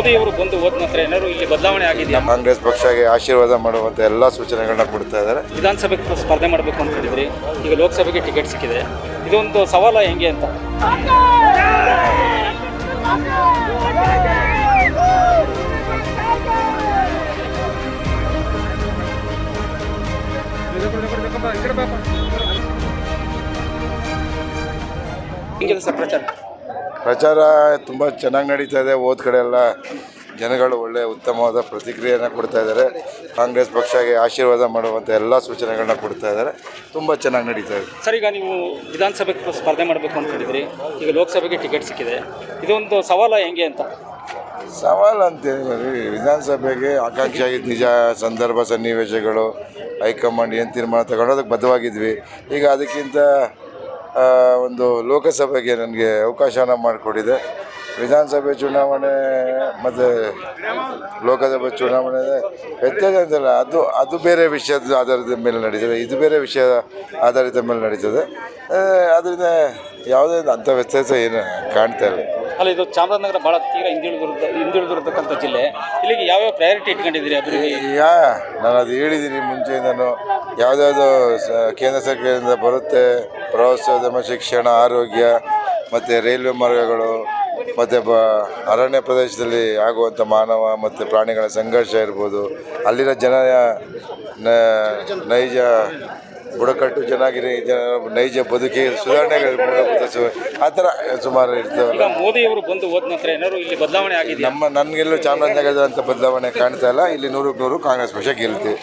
ಮೋದಿ ಅವರು ಬಂದು ಹೋದ ನಂತರ ಏನಾದ್ರು ಇಲ್ಲಿ ಬದಲಾವಣೆ ಆಗಿದೆ ಕಾಂಗ್ರೆಸ್ ಪಕ್ಷಕ್ಕೆ ಆಶೀರ್ವಾದ ಮಾಡುವಂತ ಎಲ್ಲ ಸೂಚನೆಗಳನ್ನ ಕೊಡ್ತಾ ಇದ್ದಾರೆ. ವಿಧಾನಸಭೆಗೆ ಸ್ಪರ್ಧೆ ಮಾಡಬೇಕು ಅಂತ ಹೇಳಿದ್ರಿ. ಈಗ ಲೋಕಸಭೆಗೆ ಟಿಕೆಟ್ ಸಿಕ್ಕಿದೆ. ಇದೊಂದು ಸವಾಲ ಹೆಂಗೆ ಅಂತ? ಹಿಂಗಿದೆ ಸರ್ ಪ್ರಚಾರ. ಪ್ರಚಾರ ತುಂಬ ಚೆನ್ನಾಗಿ ನಡೀತಾ ಇದೆ. ಹೋದ ಕಡೆ ಎಲ್ಲ ಜನಗಳು ಒಳ್ಳೆಯ ಉತ್ತಮವಾದ ಪ್ರತಿಕ್ರಿಯೆಯನ್ನು ಕೊಡ್ತಾ ಇದ್ದಾರೆ. ಕಾಂಗ್ರೆಸ್ ಪಕ್ಷಗೆ ಆಶೀರ್ವಾದ ಮಾಡುವಂಥ ಎಲ್ಲ ಸೂಚನೆಗಳನ್ನ ಕೊಡ್ತಾ ಇದ್ದಾರೆ. ತುಂಬ ಚೆನ್ನಾಗಿ ನಡೀತಾ ಇದೆ. ಸರ್ ಈಗ ನೀವು ವಿಧಾನಸಭೆಗೆ ಸ್ಪರ್ಧೆ ಮಾಡಬೇಕು ಅನ್ಕೊಂಡಿದ್ರಿ ಈಗ ಲೋಕಸಭೆಗೆ ಟಿಕೆಟ್ ಸಿಕ್ಕಿದೆ. ಇದೊಂದು ಸವಾಲ ಹೆಂಗೆ ಅಂತ? ಸವಾಲು ಅಂತೇಳಿ ವಿಧಾನಸಭೆಗೆ ಆಕಾಂಕ್ಷೆ ಆಗಿದ್ದು ನಿಜ ಸಂದರ್ಭ ಸನ್ನಿವೇಶಗಳು ಹೈಕಮಾಂಡ್ ಏನು ತೀರ್ಮಾನ ತಗೊಂಡು ಅದಕ್ಕೆ ಬದ್ಧವಾಗಿದ್ವಿ. ಈಗ ಅದಕ್ಕಿಂತ ಒಂದು ಲೋಕಸಭೆಗೆ ನನಗೆ ಅವಕಾಶನ ಮಾಡಿಕೊಟ್ಟಿದೆ ವಿಧಾನಸಭೆ ಚುನಾವಣೆ ಮತ್ತು ಲೋಕಸಭೆ ಚುನಾವಣೆ ವ್ಯತ್ಯಾಸ ಅಂತಲ್ಲ ಅದು ಅದು ಬೇರೆ ವಿಷಯದ ಆಧಾರದ ಮೇಲೆ ನಡೀತದೆ ಇದು ಬೇರೆ ವಿಷಯ ಆಧಾರಿತ ಮೇಲೆ ನಡೀತದೆ. ಅದರಿಂದ ಯಾವುದೇ ಅಂಥ ವ್ಯತ್ಯಾಸ ಏನು ಕಾಣ್ತಾ ಇಲ್ಲ. ಅಲ್ಲ ಇದು ಚಾಮರಾಜನಗರ ಭಾಳ ತೀರ ಹಿಂದುಳಿದಿರುತ್ತ ಹಿಂದುಳಿದಿರತಕ್ಕಂಥ ಜಿಲ್ಲೆ. ಇಲ್ಲಿಗೆ ಯಾವ್ಯಾವ ಪ್ರಯಾರಿಟಿ ಇಟ್ಕೊಂಡಿದ್ದೀರಿ ಅಭಿವೃದ್ಧಿ? ಯಾ ನಾನು ಅದು ಹೇಳಿದ್ದೀನಿ ಮುಂಚೆಯಿಂದನು. ಯಾವುದ್ಯಾವುದೋ ಸ ಕೇಂದ್ರ ಸರ್ಕಾರದಿಂದ ಬರುತ್ತೆ ಪ್ರವಾಸೋದ್ಯಮ ಶಿಕ್ಷಣ ಆರೋಗ್ಯ ಮತ್ತು ರೈಲ್ವೆ ಮಾರ್ಗಗಳು ಮತ್ತು ಬ ಅರಣ್ಯ ಪ್ರದೇಶದಲ್ಲಿ ಆಗುವಂಥ ಮಾನವ ಮತ್ತು ಪ್ರಾಣಿಗಳ ಸಂಘರ್ಷ ಇರ್ಬೋದು. ಅಲ್ಲಿನ ಜನ ನೈಜ ಬುಡಕಟ್ಟು ಚೆನ್ನಾಗಿರಿ ಜನ ನೈಜ ಬದುಕಿ ಸುಧಾರಣೆಗಳು ಮೂಲಭೂತ ಸು- ಆ ಥರ ಸುಮಾರು ಇರ್ತವಲ್ಲ. ಮೋದಿಯವರು ಬಂದು ಹೋದ ನಂತರ ಏನಾದ್ರು ಇಲ್ಲಿ ಬದಲಾವಣೆ ಆಗಿದೆ ನಮ್ಮ ನನಗೆಲ್ಲೂ ಚಾಮರಾಜನಗರದಂಥ ಬದಲಾವಣೆ ಕಾಣ್ತಾ ಇಲ್ಲ. ಇಲ್ಲಿ ನೂರಕ್ಕೆ ನೂರು ಕಾಂಗ್ರೆಸ್ ಪಕ್ಷ ಗೆಲ್ತೀವಿ